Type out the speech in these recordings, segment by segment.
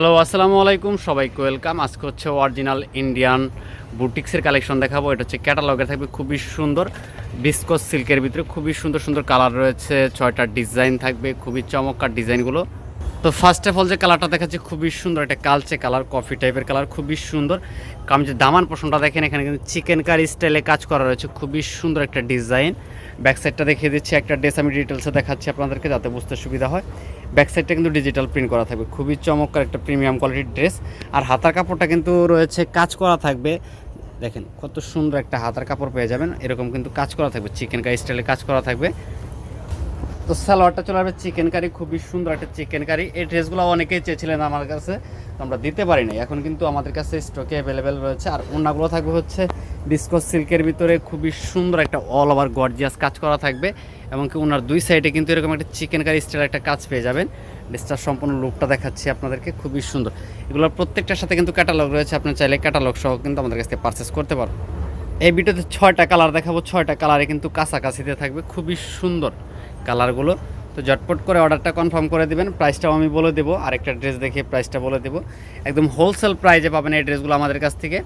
Hello, আসসালামু আলাইকুম সবাইকে, ওয়েলকাম। আজকে হচ্ছে অরিজিনাল ইন্ডিয়ান বুটিক্সের কালেকশন দেখাবো। এটা হচ্ছে ক্যাটালগে থাকবে খুবই সুন্দর। বিস্কস সিল্কের ভিতরে খুবই সুন্দর সুন্দর কালার রয়েছে। ছয়টা ডিজাইন থাকবে, খুবই চমৎকার ডিজাইনগুলো তো ফার্স্ট অফ অল যে কালারটা দেখাচ্ছে খুবই সুন্দর একটা কালচে কালার কফি টাইপের কালার খুবই সুন্দর। কারণ যে দামান পোষণটা দেখেন, এখানে কিন্তু চিকেন কারি স্টাইলে কাজ করা রয়েছে, খুবই সুন্দর একটা ডিজাইন ব্যাক সাইডটা দেখিয়ে দিচ্ছি, একটা ড্রেস আমি ডিটেলসে দেখাচ্ছি আপনাদেরকে যাতে বুঝতে সুবিধা হয়। ব্যাক সাইডটা কিন্তু ডিজিটাল প্রিন্ট করা থাকবে, খুবই চমৎকার একটা প্রিমিয়াম কোয়ালিটির ড্রেস আর হাতার কাপড়টা কিন্তু রয়েছে, কাজ করা থাকবে। দেখেন কত সুন্দর একটা হাতার কাপড় পেয়ে যাবেন, এরকম কিন্তু কাজ করা থাকবে চিকেন কারি স্টাইলে কাজ করা থাকবে। তো সালোয়ারটা চলে আসবে চিকেন কারি খুবই সুন্দর একটা চিকেন কারি এই ড্রেসগুলো অনেকেই চেয়েছিলেন আমার কাছে আমরা দিতে পারি না এখন কিন্তু আমাদের কাছে স্টকে অ্যাভেলেবেল রয়েছে। আর অন্যগুলো থাকবে হচ্ছে বিস্কস সিল্কের ভিতরে, খুবই সুন্দর একটা অল ওভার গর্জিয়াস কাজ করা থাকবে। এবং কি ওনার দুই সাইডে কিন্তু এরকম একটা চিকেন কারি স্টাইল একটা কাজ পেয়ে যাবেন। ড্রেসটার সম্পূর্ণ লুকটা দেখাচ্ছি আপনাদেরকে, খুবই সুন্দর। এগুলোর প্রত্যেকটার সাথে কিন্তু ক্যাটালগ রয়েছে, আপনি চাইলে ক্যাটালগ সহ কিন্তু আমাদের কাছ থেকে পারচেস করতে পারবেন। এই ভিডিওতে ছয়টা কালার দেখাবো। ছয়টা কালারে কিন্তু কাছাকাছিতে থাকবে, খুবই সুন্দর। কালারগুলো। তো ঝটপট করে অর্ডারটা কনফার্ম করে দিবেন। প্রাইসটাও আমি বলে দেবো। আরেকটা ড্রেস দেখে প্রাইসটা বলে দেবো। একদম হোলসেল প্রাইজে পাবেন এই ড্রেসগুলো আমাদের কাছ থেকে।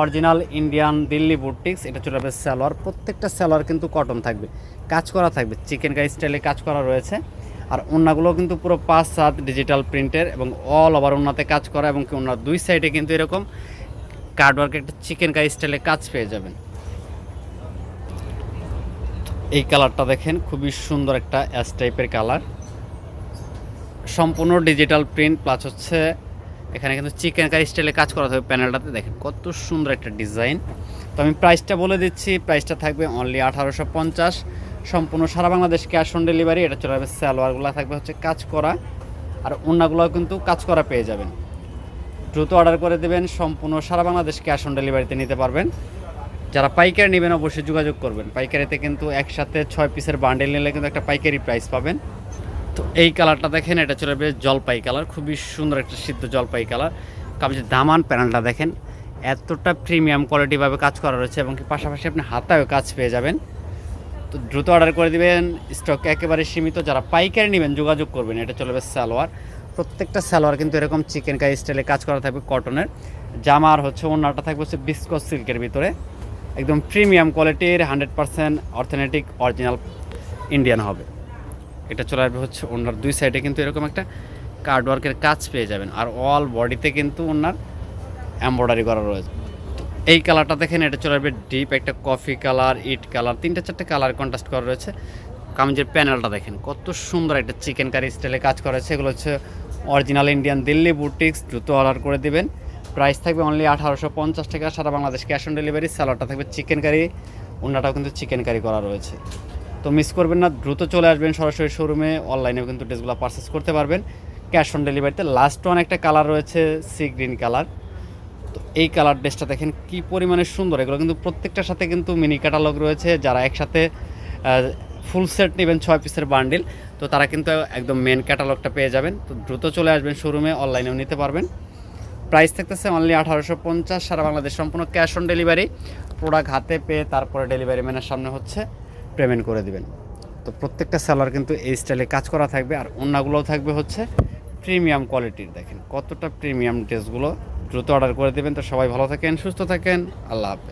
Original Indian Delhi boutiques. এটা চলে আসবে স্যালোয়ার প্রত্যেকটা স্যালোয়ার কিন্তু কটন থাকবে। কাজ করা থাকবে। চিকেন কাই স্টাইলে কাজ করা রয়েছে। আর ওনাগুলো কিন্তু পুরো পাঁচ, সাত ডিজিটাল প্রিন্টের এবং অল ওভার ওনাতে কাজ করা এবং ওনার দুই সাইডে কিন্তু এরকম কার্ডওয়ার্কের একটা চিকেন কাই স্টাইলে কাজ পেয়ে যাবেন। এই কালারটা দেখেন, খুবই সুন্দর একটা অ্যাস টাইপের কালার। সম্পূর্ণ ডিজিটাল প্রিন্ট প্লাস হচ্ছে এখানে কিন্তু চিকেন কারি স্টাইলে কাজ করা থাকবে প্যানেলটাতে দেখেন, কত সুন্দর একটা ডিজাইন তো আমি প্রাইসটা বলে দিচ্ছি প্রাইসটা থাকবে অনলি আঠারোশো পঞ্চাশ। সম্পূর্ণ সারা বাংলাদেশ ক্যাশ অন ডেলিভারি এটা চলে যাবে স্যালোয়ারগুলো থাকবে হচ্ছে কাজ করা। আর অন্যগুলোও কিন্তু কাজ করা পেয়ে যাবেন। দ্রুত অর্ডার করে দেবেন, সম্পূর্ণ সারা বাংলাদেশ ক্যাশ অন ডেলিভারিতে নিতে পারবেন। যারা পাইকারি নেবেন অবশ্যই যোগাযোগ করবেন। পাইকারিতে কিন্তু একসাথে ছয় পিসের বান্ডেল নিলে কিন্তু একটা পাইকারি প্রাইস পাবেন। তো এই কালারটা দেখেন, এটা চলে যাবে জলপাই কালার খুবই সুন্দর একটা সিদ্ধ জলপাই কালার যে দামান প্যানেলটা দেখেন, এতটা প্রিমিয়াম কোয়ালিটিভাবে কাজ করা রয়েছে এবং কি পাশাপাশি আপনি হাতায়ও কাজ পেয়ে যাবেন। তো দ্রুত অর্ডার করে দিবেন স্টক একেবারে সীমিত। যারা পাইকারি নেবেন, যোগাযোগ করবেন, এটা চলে যাবে সালোয়ার। প্রত্যেকটা সালোয়ার কিন্তু এরকম চিকেন কাই স্টাইলে কাজ করা থাকবে কটনের জামার হচ্ছে ওনাটা থাকবে হচ্ছে বিস্কস সিল্কের ভিতরে। একদম প্রিমিয়াম কোয়ালিটির hundred percent authentic, original Indian হবে। এটা চলে আসবে হচ্ছে ওনার দুই সাইডে কিন্তু এরকম একটা কার্ড ওয়ার্কের কাজ পেয়ে যাবেন। আর অল বডিতে কিন্তু ওনার এমব্রয়ডারি করা রয়েছে। এই কালারটা দেখেন, এটা চলে আসবে ডিপ একটা কফি কালার ইট কালার তিনটে চারটে কালার কন্ট্রাস্ট করা রয়েছে। কামিজের প্যানেলটা দেখেন, কত সুন্দর একটা চিকেন কারি স্টাইলে কাজ করা হয়েছে। এগুলো হচ্ছে অরিজিনাল ইন্ডিয়ান দিল্লি বুটিক্স দ্রুত অর্ডার করে দিবেন। প্রাইস থাকবে অনলি আঠারোশো পঞ্চাশ টাকা, সারা বাংলাদেশ ক্যাশ অন ডেলিভারি স্যালাডটা থাকবে চিকেন কারি অন্যটাও কিন্তু চিকেন কারি করা রয়েছে। তো মিস করবেন না, দ্রুত চলে আসবেন সরাসরি শোরুমে অনলাইনেও কিন্তু ড্রেসগুলো পারচেস করতে পারবেন। ক্যাশ অন ডেলিভারিতে লাস্ট ওয়ান একটা কালার রয়েছে সি গ্রিন কালার তো এই কালার ড্রেসটা দেখেন কি পরিমাণে সুন্দর, এগুলো কিন্তু প্রত্যেকটার সাথে কিন্তু মিনি ক্যাটালগ রয়েছে। যারা একসাথে ফুল সেট নেবেন ছয় পিসের বান্ডিল তো তারা কিন্তু একদম মেন ক্যাটালগটা পেয়ে যাবেন। তো দ্রুত চলে আসবেন শোরুমে অনলাইনেও নিতে পারবেন। প্রাইস থাকতেছে অনলি আঠারোশো পঞ্চাশ, সারা বাংলাদেশ সম্পূর্ণ ক্যাশ অন ডেলিভারি প্রোডাক্ট হাতে পেয়ে তারপরে ডেলিভারি ম্যানের সামনে হচ্ছে পেমেন্ট করে দিবেন। তো প্রত্যেকটা সেলার কিন্তু এই স্টাইলে কাজ করা থাকবে আর অন্যগুলোও থাকবে হচ্ছে প্রিমিয়াম কোয়ালিটির দেখেন কতটা প্রিমিয়াম ড্রেসগুলো দ্রুত অর্ডার করে দেবেন। তো সবাই ভালো থাকেন, সুস্থ থাকেন, আল্লাহ হাফেজ।